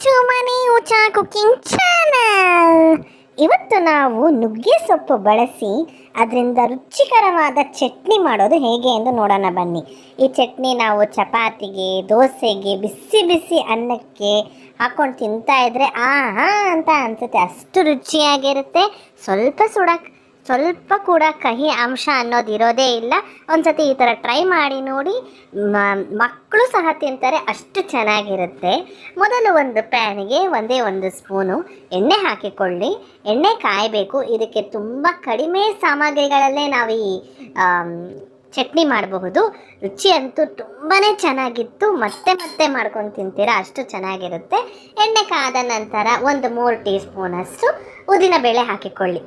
To ಮನೆ ಉಚಾ cooking channel ಇವತ್ತು ನಾವು ನುಗ್ಗೆ ಸೊಪ್ಪು ಬಳಸಿ ಅದರಿಂದ ರುಚಿಕರವಾದ ಚಟ್ನಿ ಮಾಡೋದು ಹೇಗೆ ಎಂದು ನೋಡೋಣ ಬನ್ನಿ. ಈ ಚಟ್ನಿ ನಾವು ಚಪಾತಿಗೆ, ದೋಸೆಗೆ, ಬಿಸಿ ಬಿಸಿ ಅನ್ನಕ್ಕೆ ಹಾಕೊಂಡು ತಿಂತಾ ಇದ್ರೆ ಆಹಾ ಅಂತ ಅನ್ಸುತ್ತೆ. ಅಷ್ಟು ರುಚಿಯಾಗಿರುತ್ತೆ. ಸ್ವಲ್ಪ ಸುಡಕ್ ಸ್ವಲ್ಪ ಕೂಡ ಕಹಿ ಅಂಶ ಅನ್ನೋದು ಇರೋದೇ ಇಲ್ಲ. ಒಂದ್ಸತಿ ಈ ಥರ ಟ್ರೈ ಮಾಡಿ ನೋಡಿ ಮಕ್ಕಳು ಸಹ ತಿಂತಾರೆ, ಅಷ್ಟು ಚೆನ್ನಾಗಿರುತ್ತೆ. ಮೊದಲು ಒಂದು ಪ್ಯಾನಿಗೆ ಒಂದೇ ಒಂದು ಸ್ಪೂನು ಎಣ್ಣೆ ಹಾಕಿಕೊಳ್ಳಿ. ಎಣ್ಣೆ ಕಾಯಬೇಕು. ಇದಕ್ಕೆ ತುಂಬ ಕಡಿಮೆ ಸಾಮಗ್ರಿಗಳಲ್ಲೇ ನಾವು ಈ ಚಟ್ನಿ ಮಾಡಬಹುದು. ರುಚಿ ಅಂತೂ ತುಂಬಾ ಚೆನ್ನಾಗಿತ್ತು. ಮತ್ತೆ ಮತ್ತೆ ಮಾಡ್ಕೊಂಡು ತಿಂತೀರಾ, ಅಷ್ಟು ಚೆನ್ನಾಗಿರುತ್ತೆ. ಎಣ್ಣೆ ಕಾದ ನಂತರ ಒಂದು ಮೂರು ಟೀ ಸ್ಪೂನಷ್ಟು ಉದ್ದಿನಬೇಳೆ ಹಾಕಿಕೊಳ್ಳಿ.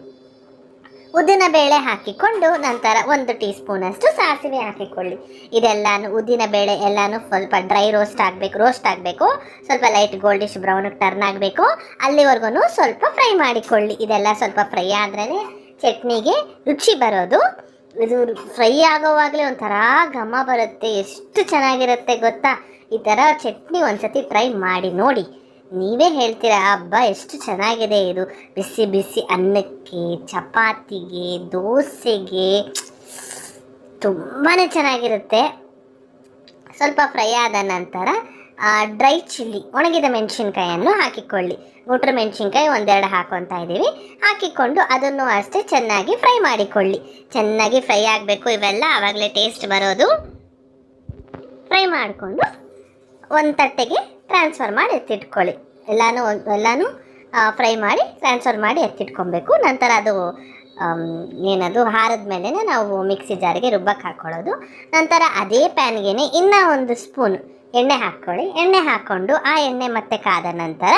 ಉದ್ದಿನಬೇಳೆ ಹಾಕಿಕೊಂಡು ನಂತರ ಒಂದು ಟೀ ಸ್ಪೂನಷ್ಟು ಸಾಸಿವೆ ಹಾಕಿಕೊಳ್ಳಿ. ಇದೆಲ್ಲಾನು ಉದ್ದಿನಬೇಳೆ ಎಲ್ಲಾನು ಸ್ವಲ್ಪ ಡ್ರೈ ರೋಸ್ಟ್ ಆಗಬೇಕು ರೋಸ್ಟ್ ಆಗಬೇಕು. ಸ್ವಲ್ಪ ಲೈಟ್ ಗೋಲ್ಡಿಶ್ ಬ್ರೌನಿಗೆ ಟರ್ನ್ ಆಗಬೇಕು. ಅಲ್ಲಿವರೆಗೂ ಸ್ವಲ್ಪ ಫ್ರೈ ಮಾಡಿಕೊಳ್ಳಿ. ಇದೆಲ್ಲ ಸ್ವಲ್ಪ ಫ್ರೈ ಆದ್ರೇ ಚಟ್ನಿಗೆ ರುಚಿ ಬರೋದು. ಇದು ಫ್ರೈ ಆಗೋವಾಗಲೇ ಒಂಥರ ಘಮ ಬರುತ್ತೆ. ಎಷ್ಟು ಚೆನ್ನಾಗಿರುತ್ತೆ ಗೊತ್ತಾ? ಈ ಥರ ಚಟ್ನಿ ಒಂದ್ಸತಿ ಟ್ರೈ ಮಾಡಿ ನೋಡಿ. ನೀವೇ ಹೇಳ್ತೀರಾ ಹಬ್ಬ ಎಷ್ಟು ಚೆನ್ನಾಗಿದೆ ಇದು. ಬಿಸಿ ಬಿಸಿ ಅನ್ನಕ್ಕೆ, ಚಪಾತಿಗೆ, ದೋಸೆಗೆ. ತುಂಬಾ ಚೆನ್ನಾಗಿರುತ್ತೆ. ಸ್ವಲ್ಪ ಫ್ರೈ ಆದ ನಂತರ ಡ್ರೈ ಚಿಲ್ಲಿ, ಒಣಗಿದ ಮೆಣಸಿನ್ಕಾಯನ್ನು ಹಾಕಿಕೊಳ್ಳಿ. ಗುಟ್ರ ಮೆಣಸಿನ್ಕಾಯಿ ಒಂದೆರಡು ಹಾಕೊತ ಇದ್ದೀವಿ. ಹಾಕಿಕೊಂಡು ಅದನ್ನು ಅಷ್ಟೇ ಚೆನ್ನಾಗಿ ಫ್ರೈ ಮಾಡಿಕೊಳ್ಳಿ. ಚೆನ್ನಾಗಿ ಫ್ರೈ ಆಗಬೇಕು ಇವೆಲ್ಲ, ಆವಾಗಲೇ ಟೇಸ್ಟ್ ಬರೋದು. ಫ್ರೈ ಮಾಡಿಕೊಂಡು ಒಂದು ತಟ್ಟೆಗೆ ಟ್ರಾನ್ಸ್ಫರ್ ಮಾಡಿ ಎತ್ತಿಟ್ಕೊಳ್ಳಿ. ಎಲ್ಲಾನು ಎಲ್ಲಾನು ಫ್ರೈ ಮಾಡಿ ಟ್ರಾನ್ಸ್ಫರ್ ಮಾಡಿ ಎತ್ತಿಟ್ಕೊಬೇಕು. ನಂತರ ಅದು ಏನದು, ಹಾರದ ಮೇಲೆ ನಾವು ಮಿಕ್ಸಿ ಜಾರಿಗೆ ರುಬ್ಬಕ್ಕೆ ಹಾಕ್ಕೊಳ್ಳೋದು ನಂತರ ಅದೇ ಪ್ಯಾನ್ಗೆ ಇನ್ನೂ ಒಂದು ಸ್ಪೂನ್ ಎಣ್ಣೆ ಹಾಕ್ಕೊಳ್ಳಿ. ಎಣ್ಣೆ ಹಾಕ್ಕೊಂಡು ಆ ಎಣ್ಣೆ ಮತ್ತೆ ಕಾದ ನಂತರ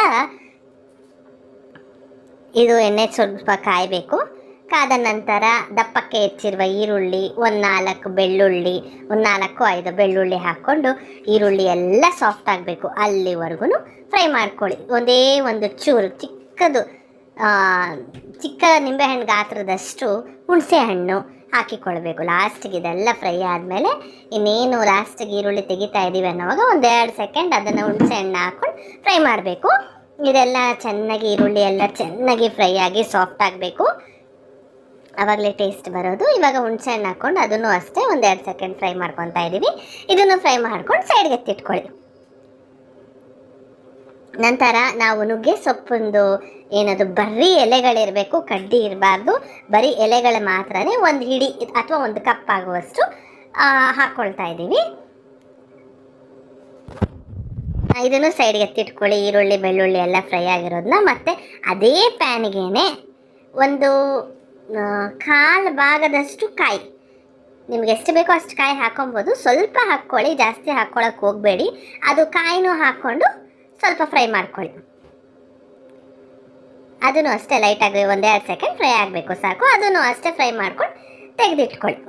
ಇದು ಎಣ್ಣೆ ಸ್ವಲ್ಪ ಕಾಯಬೇಕು. ಕಾದ ನಂತರ ದಪ್ಪಕ್ಕೆ ಹೆಚ್ಚಿರುವ ಈರುಳ್ಳಿ, ಒಂದು ನಾಲ್ಕು ಬೆಳ್ಳುಳ್ಳಿ, ಒಂದು ನಾಲ್ಕು ಐದು ಬೆಳ್ಳುಳ್ಳಿ ಹಾಕ್ಕೊಂಡು ಈರುಳ್ಳಿ ಎಲ್ಲ ಸಾಫ್ಟ್ ಆಗಬೇಕು. ಅಲ್ಲಿವರೆಗೂ ಫ್ರೈ ಮಾಡ್ಕೊಳ್ಳಿ. ಒಂದೇ ಒಂದು ಚೂರು ಚಿಕ್ಕದು ಚಿಕ್ಕ ನಿಂಬೆಹಣ್ಣು ಗಾತ್ರದಷ್ಟು ಹುಣಸೆ ಹಣ್ಣು ಹಾಕಿಕೊಳ್ಬೇಕು. ಲಾಸ್ಟಿಗೆ ಇದೆಲ್ಲ ಫ್ರೈ ಆದಮೇಲೆ ಇನ್ನೇನು ಲಾಸ್ಟಿಗೆ ಈರುಳ್ಳಿ ತೆಗಿತಾ ಇದ್ದೀವಿ ಅನ್ನೋವಾಗ ಒಂದೆರಡು ಸೆಕೆಂಡ್ ಅದನ್ನು ಹುಣಸೆ ಹಣ್ಣು ಹಾಕ್ಕೊಂಡು ಫ್ರೈ ಮಾಡಬೇಕು. ಇದೆಲ್ಲ ಚೆನ್ನಾಗಿ ಈರುಳ್ಳಿ ಎಲ್ಲ ಚೆನ್ನಾಗಿ ಫ್ರೈ ಆಗಿ ಸಾಫ್ಟ್ ಆಗಬೇಕು. ಆವಾಗಲೇ ಟೇಸ್ಟ್ ಬರೋದು. ಇವಾಗ ಹುಣಸೆ ಹಣ್ಣು ಹಾಕ್ಕೊಂಡು ಅದನ್ನು ಅಷ್ಟೇ ಒಂದೆರಡು ಸೆಕೆಂಡ್ ಫ್ರೈ ಮಾಡ್ಕೊತಾ ಇದ್ದೀವಿ ಇದನ್ನು ಫ್ರೈ ಮಾಡ್ಕೊಂಡು ಸೈಡ್ಗೆ ಎತ್ತಿಟ್ಕೊಳ್ಳಿ. ನಂತರ ನಾವು ನುಗ್ಗೆ ಸೊಪ್ಪಿಂದು ಏನದು ಬರೀ ಎಲೆಗಳಿರಬೇಕು, ಕಡ್ಡಿ ಇರಬಾರ್ದು. ಬರೀ ಎಲೆಗಳು ಮಾತ್ರನೇ ಒಂದು ಹಿಡಿ ಅಥವಾ ಒಂದು ಕಪ್ ಆಗುವಷ್ಟು ಹಾಕ್ಕೊಳ್ತಾ ಇದ್ದೀವಿ ಇದನ್ನು ಸೈಡ್ಗೆ ಎತ್ತಿಟ್ಕೊಳ್ಳಿ. ಈರುಳ್ಳಿ, ಬೆಳ್ಳುಳ್ಳಿ ಎಲ್ಲ ಫ್ರೈ ಆಗಿರೋದನ್ನ ಮತ್ತು ಅದೇ ಪ್ಯಾನ್ಗೇನೆ ಒಂದು ಕಾಲು ಭಾಗದಷ್ಟು ಕಾಯಿ. ನಿಮ್ಗೆ ಎಷ್ಟು ಬೇಕೋ ಅಷ್ಟು ಕಾಯಿ ಹಾಕೊಬೋದು. ಸ್ವಲ್ಪ ಹಾಕ್ಕೊಳ್ಳಿ, ಜಾಸ್ತಿ ಹಾಕ್ಕೊಳಕ್ಕೆ ಹೋಗಬೇಡಿ. ಅದು ಕಾಯಿನೂ ಹಾಕ್ಕೊಂಡು ಸ್ವಲ್ಪ ಫ್ರೈ ಮಾಡ್ಕೊಳ್ಳಿ. ಅದನ್ನು ಅಷ್ಟೇ ಲೈಟಾಗಿ ಒಂದೆರಡು ಸೆಕೆಂಡ್ ಫ್ರೈ ಆಗಬೇಕು ಸಾಕು. ಅದನ್ನು ಅಷ್ಟೇ ಫ್ರೈ ಮಾಡ್ಕೊಂಡು ತೆಗೆದಿಟ್ಕೊಳ್ಳಿ.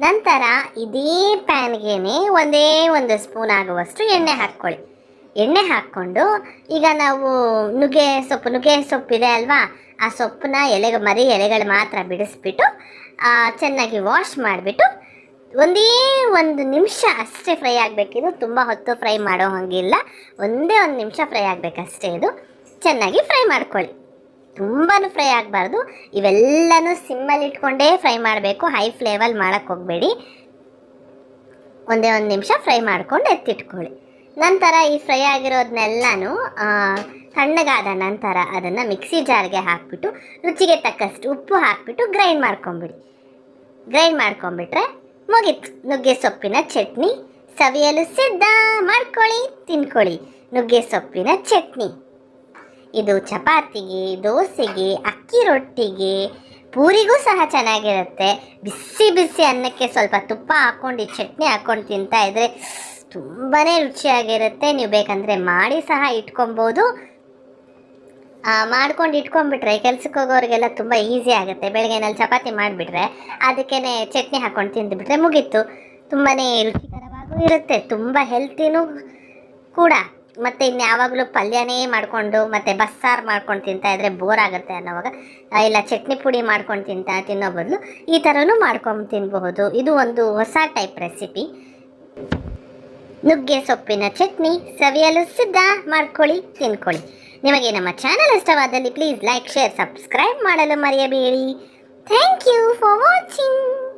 ನಂತರ ಇದೇ ಪ್ಯಾನ್ಗೇನೆ ಒಂದೇ ಒಂದು ಸ್ಪೂನ್ ಆಗುವಷ್ಟು ಎಣ್ಣೆ ಹಾಕ್ಕೊಳ್ಳಿ. ಎಣ್ಣೆ ಹಾಕ್ಕೊಂಡು ಈಗ ನಾವು ನುಗ್ಗೆ ಸೊಪ್ಪು, ನುಗ್ಗೆ ಸೊಪ್ಪಿದೆ ಅಲ್ವಾ? ಆ ಸೊಪ್ಪನ್ನ ಎಲೆ ಮರಿ ಎಲೆಗಳು ಮಾತ್ರ ಬಿಡಿಸ್ಬಿಟ್ಟು ಚೆನ್ನಾಗಿ ವಾಶ್ ಮಾಡಿಬಿಟ್ಟು ಒಂದೇ ಒಂದು ನಿಮಿಷ ಅಷ್ಟೇ ಫ್ರೈ ಆಗಬೇಕಿದು ತುಂಬ ಹೊತ್ತು ಫ್ರೈ ಮಾಡೋ ಹಾಗಿಲ್ಲ. ಒಂದೇ ಒಂದು ನಿಮಿಷ ಫ್ರೈ ಆಗಬೇಕಷ್ಟೇ ಇದು. ಚೆನ್ನಾಗಿ ಫ್ರೈ ಮಾಡ್ಕೊಳ್ಳಿ. ತುಂಬಾ ಫ್ರೈ ಆಗಬಾರ್ದು. ಇವೆಲ್ಲನೂ ಸಿಮ್ಮಲ್ಲಿ ಇಟ್ಕೊಂಡೇ ಫ್ರೈ ಮಾಡಬೇಕು. ಹೈ ಫ್ಲೇವಲ್ಲಿ ಮಾಡೋಕ್ಕೆ ಹೋಗಬೇಡಿ. ಒಂದೇ ಒಂದು ನಿಮಿಷ ಫ್ರೈ ಮಾಡ್ಕೊಂಡು ಎತ್ತಿಟ್ಕೊಳ್ಳಿ. ನಂತರ ಈ ಫ್ರೈ ಆಗಿರೋದನ್ನೆಲ್ಲನೂ ತಣ್ಣಗಾದ ನಂತರ ಅದನ್ನು ಮಿಕ್ಸಿ ಜಾರ್ಗೆ ಹಾಕ್ಬಿಟ್ಟು, ರುಚಿಗೆ ತಕ್ಕಷ್ಟು ಉಪ್ಪು ಹಾಕ್ಬಿಟ್ಟು ಗ್ರೈಂಡ್ ಮಾಡ್ಕೊಂಬಿಡಿ. ಗ್ರೈಂಡ್ ಮಾಡ್ಕೊಂಬಿಟ್ರೆ ಮುಗೀತು. ನುಗ್ಗೆ ಸೊಪ್ಪಿನ ಚಟ್ನಿ, ಸವಿಯಲು ಸಿದ್ಧ. ಮಾಡ್ಕೊಳ್ಳಿ, ತಿನ್ಕೊಳ್ಳಿ. ನುಗ್ಗೆ ಸೊಪ್ಪಿನ ಚಟ್ನಿ. ಇದು ಚಪಾತಿಗೆ, ದೋಸೆಗೆ, ಅಕ್ಕಿ ರೊಟ್ಟಿಗೆ ಪೂರಿಗೂ ಸಹ ಚೆನ್ನಾಗಿರುತ್ತೆ. ಬಿಸಿ ಬಿಸಿ ಅನ್ನಕ್ಕೆ ಸ್ವಲ್ಪ ತುಪ್ಪ ಹಾಕ್ಕೊಂಡು, ಚಟ್ನಿ ಹಾಕ್ಕೊಂಡು ತಿಂತಾ ಇದ್ರೆ ತುಂಬಾ ರುಚಿಯಾಗಿರುತ್ತೆ. ನೀವು ಬೇಕಂದರೆ ಮಾಡಿ ಸಹ ಇಟ್ಕೊಬೋದು. ಮಾಡ್ಕೊಂಡು ಇಟ್ಕೊಂಡ್ಬಿಟ್ರೆ ಕೆಲ್ಸಕ್ಕೆ ಹೋಗೋರಿಗೆಲ್ಲ ತುಂಬ ಈಸಿ ಆಗುತ್ತೆ. ಬೆಳಗ್ಗೆನಲ್ಲಿ ಚಪಾತಿ ಮಾಡಿಬಿಟ್ರೆ ಅದಕ್ಕೇ ಚಟ್ನಿ ಹಾಕ್ಕೊಂಡು ತಿಂದುಬಿಟ್ರೆ ಮುಗೀತು. ತುಂಬಾ ರುಚಿಕರವಾಗೂ ಇರುತ್ತೆ. ತುಂಬ ಹೆಲ್ತಿನೂ ಕೂಡ. ಮತ್ತು ಇನ್ನು ಯಾವಾಗಲೂ ಪಲ್ಯನೇ ಮಾಡಿಕೊಂಡು ಮತ್ತು ಬಸ್ಸಾರು ಮಾಡ್ಕೊಂಡು ತಿಂತಾ ಇದ್ರೆ ಬೋರ್ ಆಗುತ್ತೆ ಅನ್ನೋವಾಗ ಇಲ್ಲ ಚಟ್ನಿ ಪುಡಿ ಮಾಡ್ಕೊಂಡು ತಿಂತಾ ತಿನ್ನೋ ಬದಲು ಈ ಥರನೂ ಮಾಡ್ಕೊಂಡು ತಿನ್ನಬಹುದು ಇದು ಒಂದು ಹೊಸ ಟೈಪ್ ರೆಸಿಪಿ ನುಗ್ಗೆ ಸೊಪ್ಪಿನ ಚಟ್ನಿ, ಸವಿಯಲು ಸಿದ್ಧ ಮಾಡ್ಕೊಳ್ಳಿ, ತಿನ್ಕೊಳ್ಳಿ. ನಿಮಗೆ ನಮ್ಮ ಚಾನಲ್ ಇಷ್ಟವಾದಲ್ಲಿ ಪ್ಲೀಸ್ ಲೈಕ್ ಶೇರ್ ಸಬ್ಸ್ಕ್ರೈಬ್ ಮಾಡಲು ಮರೆಯಬೇಡಿ. Thank you for watching